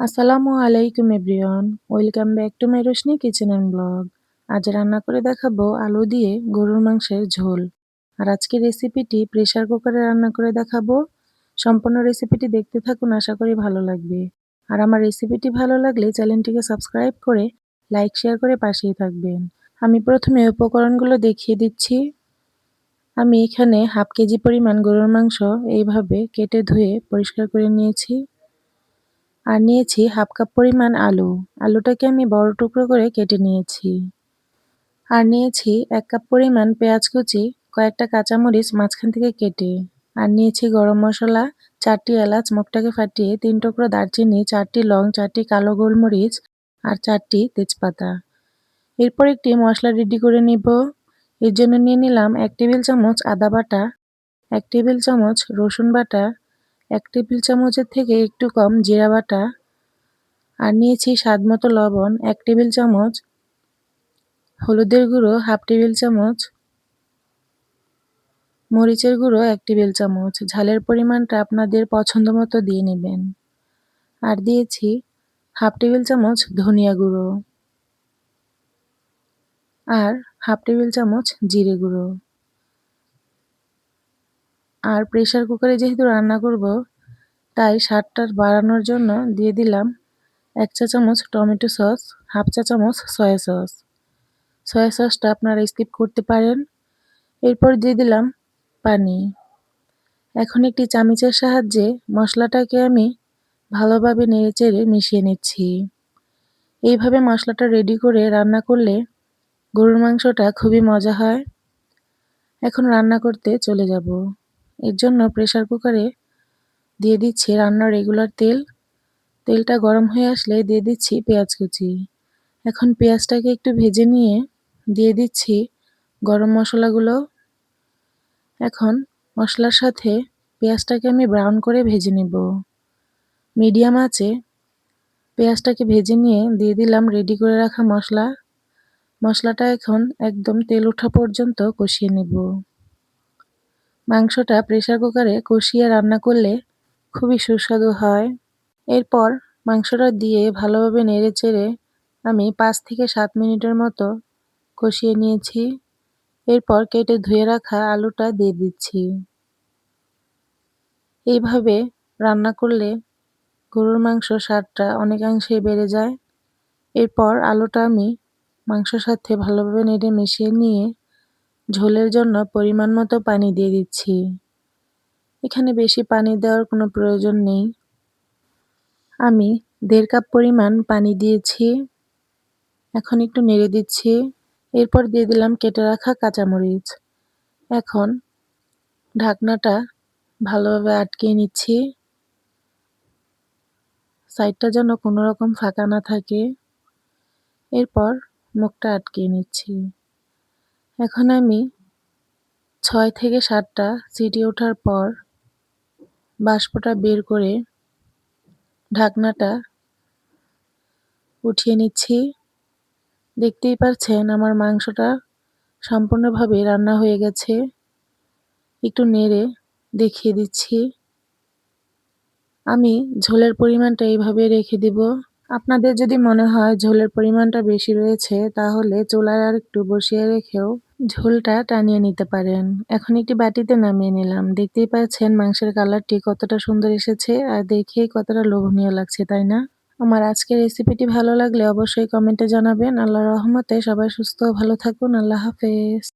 আসসালামু আলাইকুম everyone, welcome back to my Roshni kitchen and blog. আজ রান্না করে দেখাবো আলু দিয়ে গরুর মাংসের ঝোল। আর আজকের রেসিপিটি প্রেশার কুকারে রান্না করে দেখাবো। সম্পূর্ণ রেসিপিটি দেখতে থাকুন, আশা করি ভালো লাগবে। আর আমার রেসিপিটি ভালো লাগলে চ্যানেলটিকে সাবস্ক্রাইব করে লাইক, শেয়ার করে পাশেই থাকবেন। আমি প্রথমে উপকরণগুলো দেখিয়ে দিচ্ছি। আমি এখানে হাফ কেজি পরিমাণ গরুর মাংস এইভাবে কেটে ধুয়ে পরিষ্কার করে নিয়েছি। আর নিয়েছি হাফ কাপ পরিমাণ আলু। আলুটাকে আমি বড় টুকরো করে কেটে নিয়েছি। আর নিয়েছি এক কাপ পরিমাণ পেঁয়াজ কুচি, কয়েকটা কাঁচামরিচ মাঝখান থেকে কেটে। আর নিয়েছি গরম মশলা, চারটি এলাচ, মুখটাকে ফাটিয়ে তিন টুকরো দারচিনি, চারটি লং, চারটি কালো গোলমরিচ আর চারটি তেজপাতা। এরপর একটি মশলা রেডি করে নিব। এর জন্য নিয়ে নিলাম এক টেবিল চামচ আদা বাটা, এক টেবিল চামচ রসুন বাটা এক টেবিল চামচের থেকে একটু কম জিরা বাটা আর নিয়েছি স্বাদ মতো লবণ, এক টেবিল চামচ হলুদের গুঁড়ো, হাফ টেবিল চামচ মরিচের গুঁড়ো, এক টেবিল চামচ। ঝালের পরিমাণটা আপনাদের পছন্দ মতো দিয়ে নেবেন। আর দিয়েছি হাফ টেবিল চামচ ধনিয়া গুঁড়ো আর হাফ টেবিল চামচ জিরে গুঁড়ো। আর প্রেশার কুকারে যেহেতু রান্না করব, তাই স্বাদটা বাড়ানোর জন্য দিয়ে দিলাম এক চা চামচ টমেটো সস, হাফ চা চামচ সয়া সস সয়া সসটা আপনারা স্কিপ করতে পারেন। এরপর দিয়ে দিলাম পানি। এখন একটি চামিচের সাহায্যে মশলাটাকে আমি ভালোভাবে নেড়েচেড়ে মিশিয়ে নিচ্ছি। এইভাবে মশলাটা রেডি করে রান্না করলে গরুর মাংসটা খুবই মজা হয়। এখন রান্না করতে চলে যাব। এর জন্য প্রেশার কুকারে দিয়ে দিচ্ছি রান্নার রেগুলার তেল। তেলটা গরম হয়ে আসলে দিয়ে দিচ্ছি পেঁয়াজ কুচি। এখন পেঁয়াজটাকে একটু ভেজে নিয়ে দিয়ে দিচ্ছি গরম মশলাগুলো। এখন মশলার সাথে পেঁয়াজটাকে আমি ব্রাউন করে ভেজে নেব। মিডিয়াম আছে। পেঁয়াজটাকে ভেজে নিয়ে দিয়ে দিলাম রেডি করে রাখা মশলা। মশলাটা এখন একদম তেল ওঠা পর্যন্ত কষিয়ে নেব। মাংসটা প্রেশার কুকারে কষিয়ে রান্না করলে খুবই সুস্বাদু হয়। এরপর মাংসটা দিয়ে ভালোভাবে নেড়ে চেড়ে আমি পাঁচ থেকে সাত মিনিটের মতো কষিয়ে নিয়েছি। এরপর কেটে ধুয়ে রাখা আলুটা দিয়ে দিচ্ছি। এইভাবে রান্না করলে গরুর মাংস স্বাদটা অনেকাংশে বেড়ে যায়। এরপর আলুটা আমি মাংসর সাথে ভালোভাবে নেড়ে মিশিয়ে নিয়ে ঝোলের জন্য পরিমাণ মতো পানি দিয়ে দিচ্ছি। এখানে বেশি পানি দেওয়ার কোনো প্রয়োজন নেই। আমি দেড় কাপ পরিমাণ পানি দিয়েছি। এখন একটু নেড়ে দিচ্ছি। এরপর দিয়ে দিলাম কেটে রাখা কাঁচামরিচ। এখন ঢাকনাটা ভালোভাবে আটকিয়ে নিচ্ছি। সাইডটা যেন কোনো রকম ফাঁকা না থাকে। এরপর মুখটা আটকিয়ে নিচ্ছি। এখন আমি ছয় থেকে সাতটা সিটি ওঠার পর বাষ্পটা বের করে ঢাকনাটা উঠিয়ে নিচ্ছি। দেখতেই পাচ্ছেন আমার মাংসটা সম্পূর্ণভাবে রান্না হয়ে গেছে। একটু নেড়ে দেখিয়ে দিচ্ছি। আমি ঝোলের পরিমাণটা এইভাবে রেখে দিব। আপনাদের যদি মনে হয় ঝোলের পরিমাণটা বেশি রয়েছে, তাহলে চুলায় আর একটু বসিয়ে রেখেও ঝোলটা টানিয়ে নিতে পারেন। এখন একটি বাটিতে নামিয়ে নিলাম। দেখতেই পাচ্ছেন মাংসের কালারটি কতটা সুন্দর এসেছে আর দেখেই কতটা লোভনীয় লাগছে, তাই না? আমার আজকের রেসিপিটি ভালো লাগলে অবশ্যই কমেন্টে জানাবেন। আল্লাহ রহমতে সবাই সুস্থ ভালো থাকুন। আল্লাহ হাফেজ।